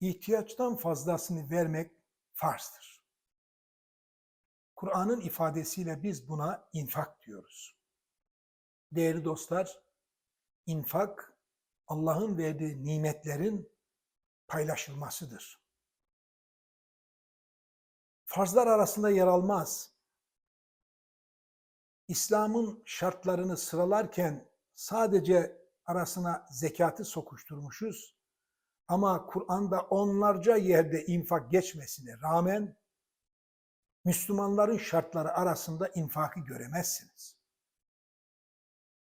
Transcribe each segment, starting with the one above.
ihtiyaçtan fazlasını vermek farzdır. Kur'an'ın ifadesiyle biz buna infak diyoruz. Değerli dostlar, infak Allah'ın verdiği nimetlerin paylaşılmasıdır. Farzlar arasında yer almaz. İslam'ın şartlarını sıralarken sadece arasına zekatı sokuşturmuşuz. Ama Kur'an'da onlarca yerde infak geçmesine rağmen Müslümanların şartları arasında infakı göremezsiniz.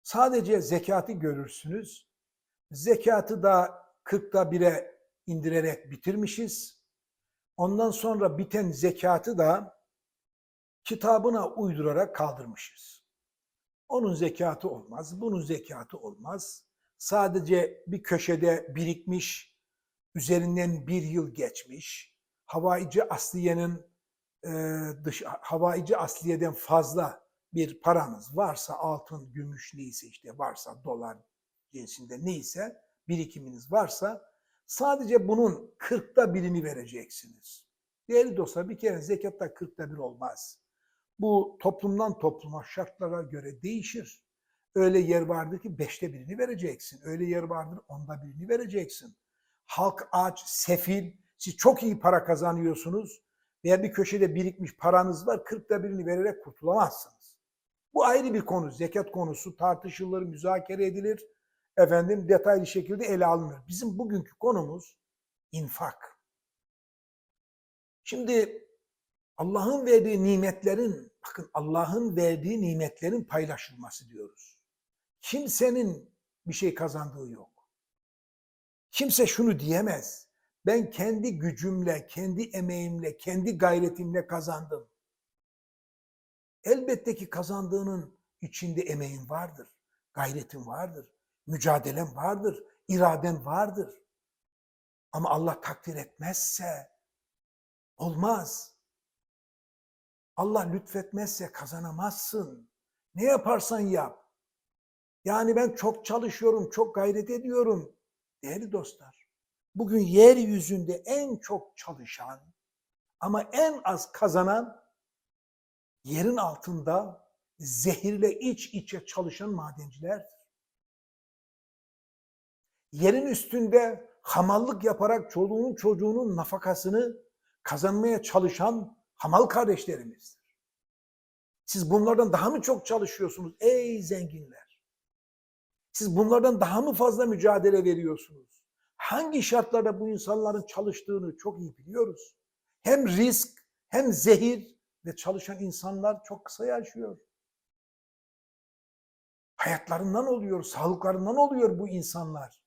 Sadece zekatı görürsünüz. Zekatı da 40'ta bire indirerek bitirmişiz. Ondan sonra biten zekatı da kitabına uydurarak kaldırmışız. Onun zekatı olmaz, bunun zekatı olmaz. Sadece bir köşede birikmiş, üzerinden bir yıl geçmiş, havaici asliyenin e, dış havaici asliyeden fazla bir paranız varsa altın, gümüş neyse işte varsa dolar cinsinde neyse birikiminiz varsa sadece bunun kırkta birini vereceksiniz. Değerli dostlar bir kere zekatta kırkta bir olmaz. Bu toplumdan topluma şartlara göre değişir. Öyle yer vardır ki beşte birini vereceksin. Öyle yer vardır onda birini vereceksin. Halk aç, sefil, siz çok iyi para kazanıyorsunuz veya bir köşede birikmiş paranız var, kırkta birini vererek kurtulamazsınız. Bu ayrı bir konu. Zekat konusu tartışılır, müzakere edilir. Efendim detaylı şekilde ele alınır. Bizim bugünkü konumuz infak. Şimdi Allah'ın verdiği nimetlerin, bakın Allah'ın verdiği nimetlerin paylaşılması diyoruz. Kimsenin bir şey kazandığı yok. Kimse şunu diyemez. Ben kendi gücümle, kendi emeğimle, kendi gayretimle kazandım. Elbette ki kazandığının içinde emeğin vardır, gayretin vardır, mücadelen vardır, iraden vardır. Ama Allah takdir etmezse olmaz. Allah lütfetmezse kazanamazsın. Ne yaparsan yap. Yani ben çok çalışıyorum, çok gayret ediyorum. Değerli dostlar, bugün yeryüzünde en çok çalışan ama en az kazanan yerin altında zehirle iç içe çalışan madencilerdir. Yerin üstünde hamallık yaparak çoluğunun çocuğunun nafakasını kazanmaya çalışan hamal kardeşlerimizdir. Siz bunlardan daha mı çok çalışıyorsunuz ey zenginler? Siz bunlardan daha mı fazla mücadele veriyorsunuz? Hangi şartlarda bu insanların çalıştığını çok iyi biliyoruz. Hem risk hem zehir ve çalışan insanlar çok kısa yaşıyor. Hayatlarından oluyor, sağlıklarından oluyor bu insanlar.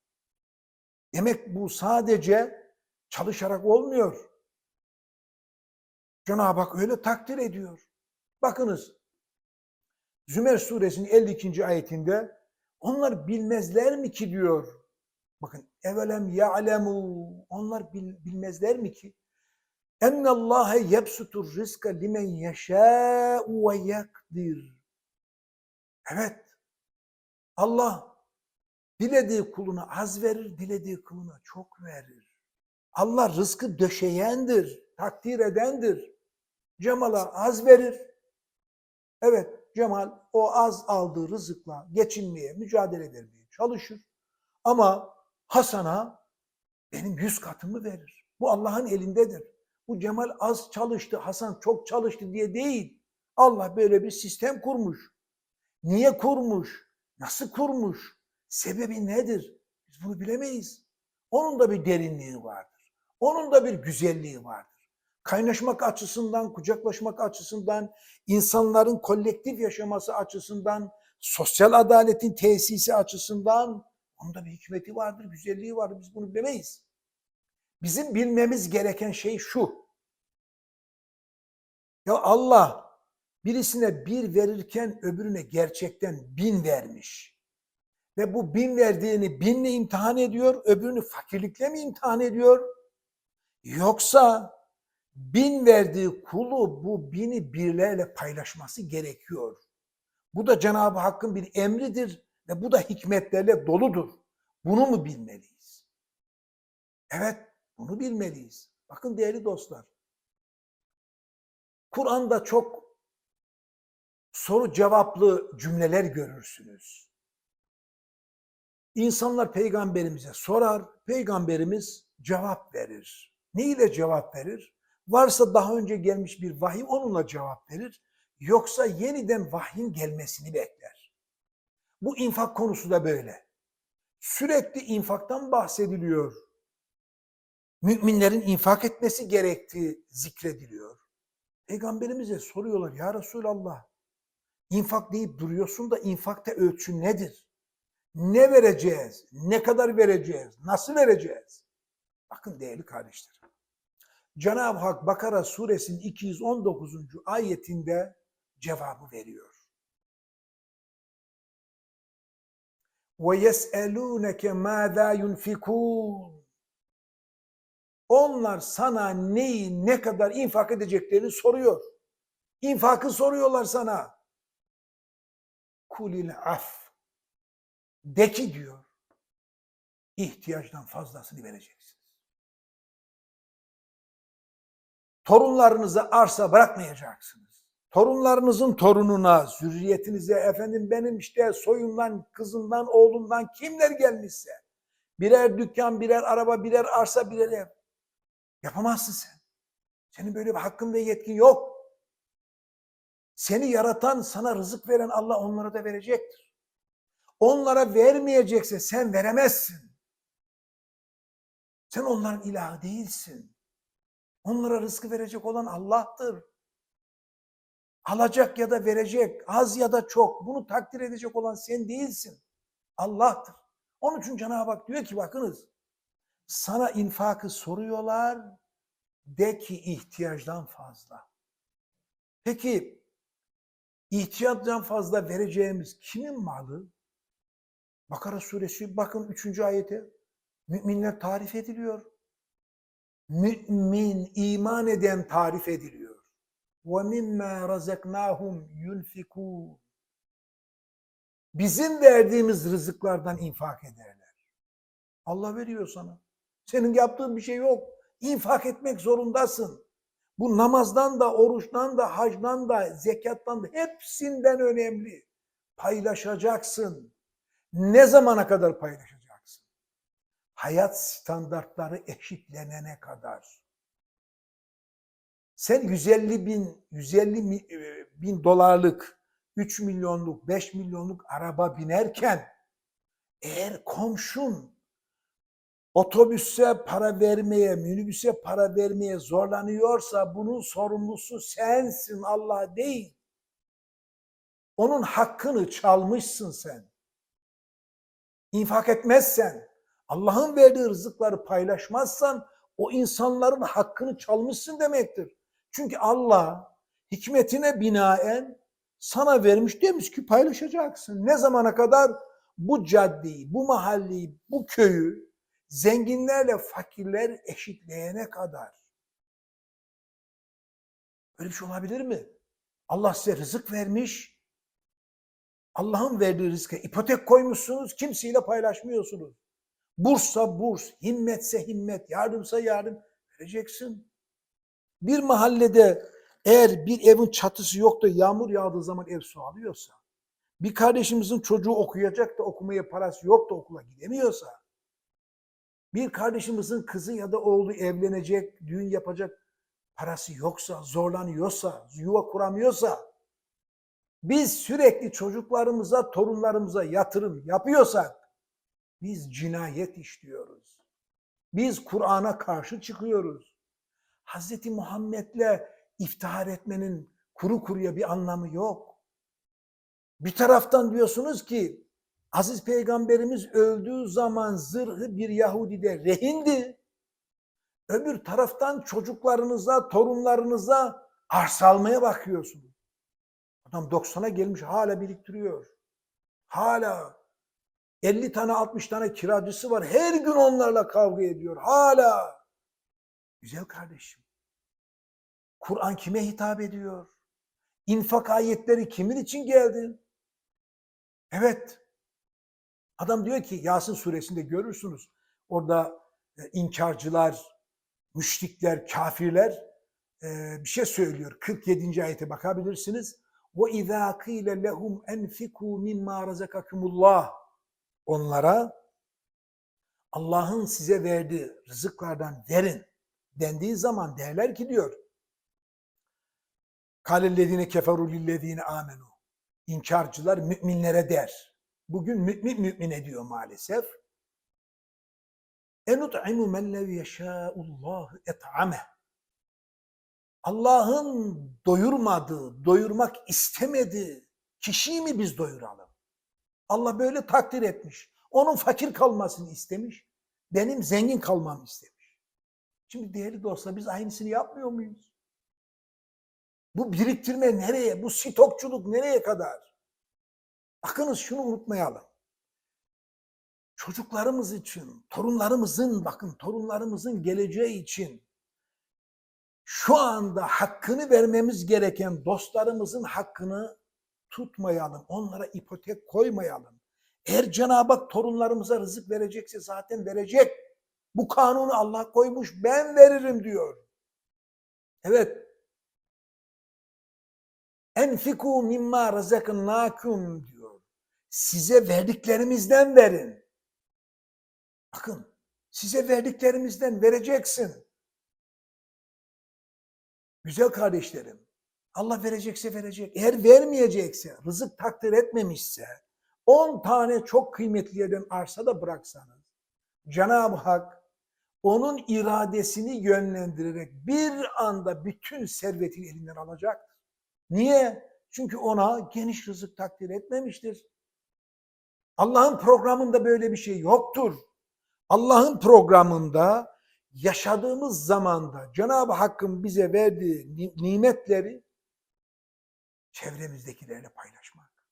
Demek bu sadece çalışarak olmuyor. Cenab-ı Hak öyle takdir ediyor. Bakınız Zümer suresinin 52. ayetinde onlar bilmezler mi ki diyor. Bakın evelem ya'lemu onlar bil, bilmezler mi ki ennallâhe yebsutur rizka limen yeşâ'u ve yakdir. Evet Allah dilediği kuluna az verir, dilediği kuluna çok verir. Allah rızkı döşeyendir, takdir edendir. Cemal'a az verir. Evet Cemal o az aldığı rızıkla geçinmeye, mücadele etmeye çalışır. Ama Hasan'a benim yüz katımı verir. Bu Allah'ın elindedir. Bu Cemal az çalıştı, Hasan çok çalıştı diye değil. Allah böyle bir sistem kurmuş. Niye kurmuş? Nasıl kurmuş? Sebebi nedir? Biz bunu bilemeyiz. Onun da bir derinliği vardır. Onun da bir güzelliği vardır kaynaşmak açısından, kucaklaşmak açısından, insanların kolektif yaşaması açısından, sosyal adaletin tesisi açısından onda bir hikmeti vardır, güzelliği vardır. Biz bunu bilemeyiz. Bizim bilmemiz gereken şey şu. Ya Allah birisine bir verirken öbürüne gerçekten bin vermiş. Ve bu bin verdiğini binle imtihan ediyor, öbürünü fakirlikle mi imtihan ediyor? Yoksa bin verdiği kulu bu bini birlerle paylaşması gerekiyor. Bu da Cenab-ı Hakk'ın bir emridir ve bu da hikmetlerle doludur. Bunu mu bilmeliyiz? Evet, Bunu bilmeliyiz. Bakın değerli dostlar. Kur'an'da çok soru cevaplı cümleler görürsünüz. İnsanlar peygamberimize sorar, peygamberimiz cevap verir. Ne ile cevap verir? Varsa daha önce gelmiş bir vahiy onunla cevap verir. Yoksa yeniden vahyin gelmesini bekler. Bu infak konusu da böyle. Sürekli infaktan bahsediliyor. Müminlerin infak etmesi gerektiği zikrediliyor. Peygamberimize soruyorlar ya Resulallah infak deyip duruyorsun da infakta ölçü nedir? Ne vereceğiz? Ne kadar vereceğiz? Nasıl vereceğiz? Bakın değerli kardeşlerim. Cenab-ı Hak Bakara suresinin 219. ayetinde cevabı veriyor. وَيَسْأَلُونَكَ مَاذَا يُنْفِكُونَ Onlar sana neyi, ne kadar infak edeceklerini soruyor. İnfakı soruyorlar sana. Kulil af. De ki diyor, ihtiyaçtan fazlasını vereceksiniz. Torunlarınıza arsa bırakmayacaksınız. Torunlarınızın torununa, zürriyetinize, efendim benim işte soyumdan, kızımdan, oğlumdan kimler gelmişse, birer dükkan, birer araba, birer arsa, birer ev. Yapamazsın sen. Senin böyle bir hakkın ve yetkin yok. Seni yaratan, sana rızık veren Allah onlara da verecektir. Onlara vermeyecekse sen veremezsin. Sen onların ilahı değilsin. Onlara rızkı verecek olan Allah'tır. Alacak ya da verecek, az ya da çok bunu takdir edecek olan sen değilsin. Allah'tır. Onun için Cenab-ı Hak diyor ki bakınız sana infakı soruyorlar de ki ihtiyaçtan fazla. Peki ihtiyaçtan fazla vereceğimiz kimin malı? Bakara suresi bakın 3. ayete. Müminler tarif ediliyor Mümin, iman eden tarif ediliyor. وَمِمَّا رَزَقْنَاهُمْ يُنْفِكُونَ Bizim verdiğimiz rızıklardan infak ederler. Allah veriyor sana. Senin yaptığın bir şey yok. İnfak etmek zorundasın. Bu namazdan da, oruçtan da, hacdan da, zekattan da hepsinden önemli. Paylaşacaksın. Ne zamana kadar paylaşacaksın? Hayat standartları eşitlenene kadar. Sen 150 bin, 150 mi- e, bin dolarlık, 3 milyonluk, 5 milyonluk araba binerken eğer komşun otobüse para vermeye, minibüse para vermeye zorlanıyorsa bunun sorumlusu sensin, Allah değil. Onun hakkını çalmışsın sen. İnfak etmezsen, Allah'ın verdiği rızıkları paylaşmazsan o insanların hakkını çalmışsın demektir. Çünkü Allah hikmetine binaen sana vermiş demiş ki paylaşacaksın. Ne zamana kadar? Bu caddeyi, bu mahalleyi, bu köyü zenginlerle fakirler eşitleyene kadar. Böyle bir şey olabilir mi? Allah size rızık vermiş. Allah'ın verdiği rızka ipotek koymuşsunuz, kimseyle paylaşmıyorsunuz. Burssa burs, himmetse himmet, yardımsa yardım vereceksin. Bir mahallede eğer bir evin çatısı yok da yağmur yağdığı zaman ev su alıyorsa, bir kardeşimizin çocuğu okuyacak da okumaya parası yok da okula gidemiyorsa, bir kardeşimizin kızı ya da oğlu evlenecek, düğün yapacak parası yoksa, zorlanıyorsa, yuva kuramıyorsa, biz sürekli çocuklarımıza, torunlarımıza yatırım yapıyorsak, biz cinayet işliyoruz. Biz Kur'an'a karşı çıkıyoruz. Hazreti Muhammed'le iftihar etmenin kuru kuruya bir anlamı yok. Bir taraftan diyorsunuz ki Aziz Peygamberimiz öldüğü zaman zırhı bir Yahudi'de rehindi. Öbür taraftan çocuklarınıza, torunlarınıza arsa almaya bakıyorsunuz. Adam 90'a gelmiş hala biriktiriyor. Hala 50 tane 60 tane kiracısı var. Her gün onlarla kavga ediyor. Hala. Güzel kardeşim. Kur'an kime hitap ediyor? İnfak ayetleri kimin için geldi? Evet. Adam diyor ki Yasin suresinde görürsünüz. Orada e, inkarcılar, müşrikler, kafirler e, bir şey söylüyor. 47. ayete bakabilirsiniz. Ve izâ kîle lehum enfikû mimmâ razakakumullah. Onlara Allah'ın size verdiği rızıklardan verin dendiği zaman derler ki diyor Kalellezine keferu lillezine amenu. İnkarcılar müminlere der. Bugün mümin mümin ediyor maalesef. Enut'imu men lev yeşâullahu et'ame. Allah'ın doyurmadığı, doyurmak istemediği kişiyi mi biz doyuralım? Allah böyle takdir etmiş. Onun fakir kalmasını istemiş. Benim zengin kalmamı istemiş. Şimdi değerli dostlar biz aynısını yapmıyor muyuz? Bu biriktirme nereye? Bu stokçuluk nereye kadar? Bakınız şunu unutmayalım. Çocuklarımız için, torunlarımızın, bakın torunlarımızın geleceği için şu anda hakkını vermemiz gereken dostlarımızın hakkını tutmayalım. Onlara ipotek koymayalım. Eğer Cenab-ı Hak torunlarımıza rızık verecekse zaten verecek. Bu kanunu Allah koymuş ben veririm diyor. Evet. Enfiku mimma razaknakum diyor. Size verdiklerimizden verin. Bakın size verdiklerimizden vereceksin. Güzel kardeşlerim. Allah verecekse verecek. Eğer vermeyecekse, rızık takdir etmemişse, 10 tane çok kıymetli yerden arsa da bıraksanız, Cenab-ı Hak onun iradesini yönlendirerek bir anda bütün servetini elinden alacak. Niye? Çünkü ona geniş rızık takdir etmemiştir. Allah'ın programında böyle bir şey yoktur. Allah'ın programında yaşadığımız zamanda Cenab-ı Hakk'ın bize verdiği ni- nimetleri çevremizdekilerle paylaşmak.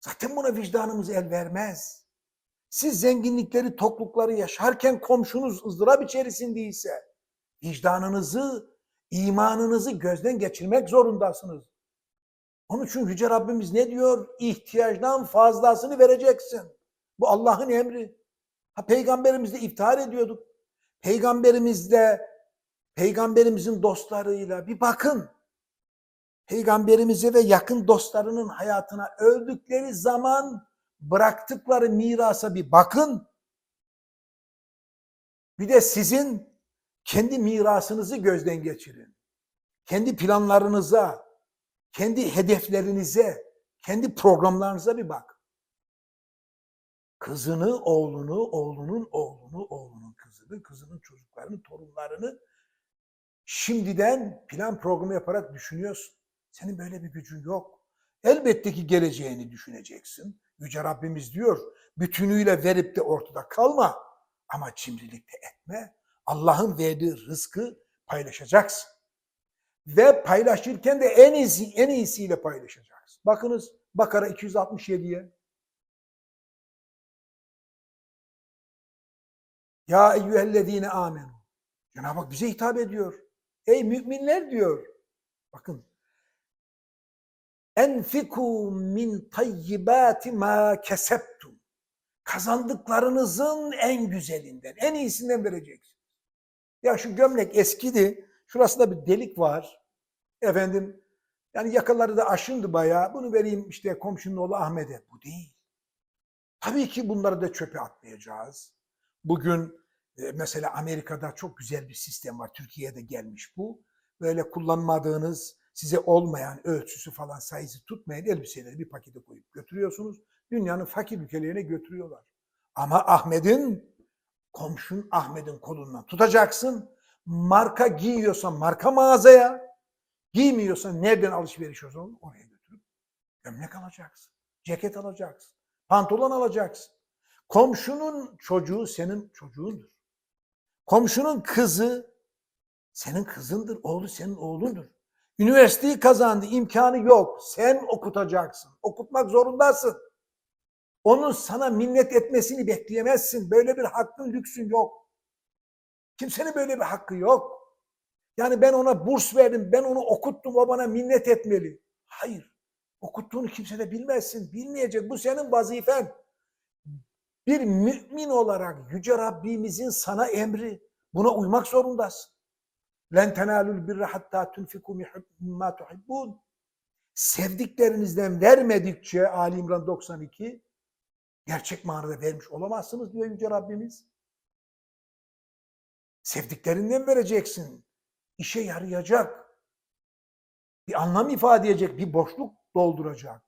Zaten buna vicdanımız el vermez. Siz zenginlikleri, toklukları yaşarken komşunuz ızdırap içerisindeyse vicdanınızı, imanınızı gözden geçirmek zorundasınız. Onun için Yüce Rabbimiz ne diyor? İhtiyaçtan fazlasını vereceksin. Bu Allah'ın emri. Ha peygamberimizle iftihar ediyorduk. Peygamberimizle, peygamberimizin dostlarıyla bir bakın. Peygamberimize ve yakın dostlarının hayatına öldükleri zaman bıraktıkları mirasa bir bakın. Bir de sizin kendi mirasınızı gözden geçirin. Kendi planlarınıza, kendi hedeflerinize, kendi programlarınıza bir bak. Kızını, oğlunu, oğlunun oğlunu, oğlunun kızını, kızının çocuklarını, torunlarını şimdiden plan programı yaparak düşünüyorsun. Senin böyle bir gücün yok. Elbette ki geleceğini düşüneceksin. Yüce Rabbimiz diyor, bütünüyle verip de ortada kalma. Ama cimrilik de etme. Allah'ın verdiği rızkı paylaşacaksın. Ve paylaşırken de en iyisi, en iyisiyle paylaşacaksın. Bakınız Bakara 267'ye. Ya eyyühellezine amenu. Cenab-ı Hak bize hitap ediyor. Ey müminler diyor. Bakın. Enfiku min tayyibati ma kesebtum. Kazandıklarınızın en güzelinden, en iyisinden vereceksiniz. Ya şu gömlek eskidi. Şurasında bir delik var. Efendim yani yakaları da aşındı bayağı. Bunu vereyim işte komşunun oğlu Ahmet'e. Bu değil. Tabii ki bunları da çöpe atmayacağız. Bugün e, mesela Amerika'da çok güzel bir sistem var. Türkiye'de gelmiş bu. Böyle kullanmadığınız, size olmayan ölçüsü falan sayısı tutmayan elbiseleri bir pakete koyup götürüyorsunuz. Dünyanın fakir ülkelerine götürüyorlar. Ama Ahmet'in, komşun Ahmet'in kolundan tutacaksın. Marka giyiyorsan marka mağazaya, giymiyorsan nereden alışveriş olsun oraya götürüp gömlek alacaksın, ceket alacaksın, pantolon alacaksın. Komşunun çocuğu senin çocuğundur. Komşunun kızı senin kızındır, oğlu senin oğlundur. Üniversiteyi kazandı, imkanı yok. Sen okutacaksın. Okutmak zorundasın. Onun sana minnet etmesini bekleyemezsin. Böyle bir hakkın, lüksün yok. Kimsenin böyle bir hakkı yok. Yani ben ona burs verdim, ben onu okuttum, o bana minnet etmeli. Hayır. Okuttuğunu kimse de bilmezsin, bilmeyecek. Bu senin vazifen. Bir mümin olarak Yüce Rabbimizin sana emri. Buna uymak zorundasın. Len tenalul birre hatta tunfiku mimma tuhibbun. Sevdiklerinizden vermedikçe Ali İmran 92 gerçek manada vermiş olamazsınız diyor Yüce Rabbimiz. Sevdiklerinden vereceksin. İşe yarayacak. Bir anlam ifade edecek, bir boşluk dolduracak.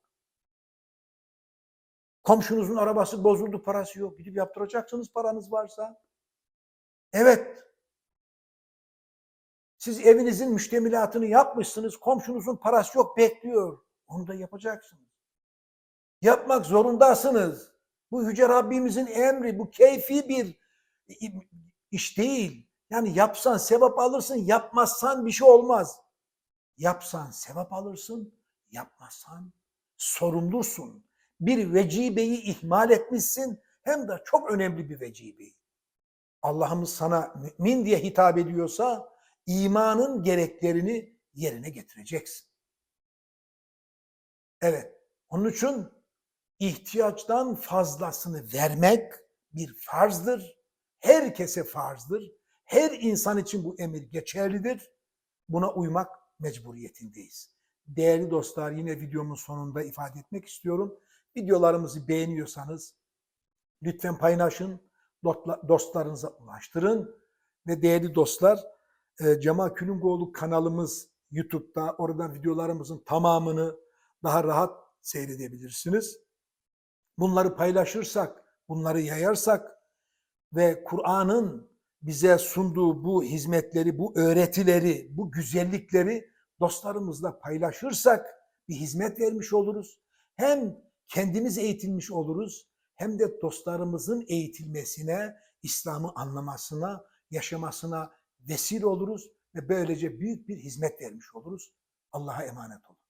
Komşunuzun arabası bozuldu, parası yok. Gidip yaptıracaksınız paranız varsa. Evet. Siz evinizin müştemilatını yapmışsınız, komşunuzun parası yok, bekliyor. Onu da yapacaksınız. Yapmak zorundasınız. Bu Yüce Rabbimizin emri, bu keyfi bir iş değil. Yani yapsan sevap alırsın, yapmazsan bir şey olmaz. Yapsan sevap alırsın, yapmazsan sorumlusun. Bir vecibeyi ihmal etmişsin, hem de çok önemli bir vecibeyi. Allah'ımız sana mümin diye hitap ediyorsa, imanın gereklerini yerine getireceksin. Evet, onun için ihtiyaçtan fazlasını vermek bir farzdır. Herkese farzdır. Her insan için bu emir geçerlidir. Buna uymak mecburiyetindeyiz. Değerli dostlar yine videomun sonunda ifade etmek istiyorum. Videolarımızı beğeniyorsanız lütfen paylaşın, dostlarınıza ulaştırın ve değerli dostlar e, Cemal Külüngoğlu kanalımız YouTube'da oradan videolarımızın tamamını daha rahat seyredebilirsiniz. Bunları paylaşırsak, bunları yayarsak ve Kur'an'ın bize sunduğu bu hizmetleri, bu öğretileri, bu güzellikleri dostlarımızla paylaşırsak bir hizmet vermiş oluruz. Hem kendimiz eğitilmiş oluruz hem de dostlarımızın eğitilmesine, İslam'ı anlamasına, yaşamasına vesile oluruz ve böylece büyük bir hizmet vermiş oluruz. Allah'a emanet olun.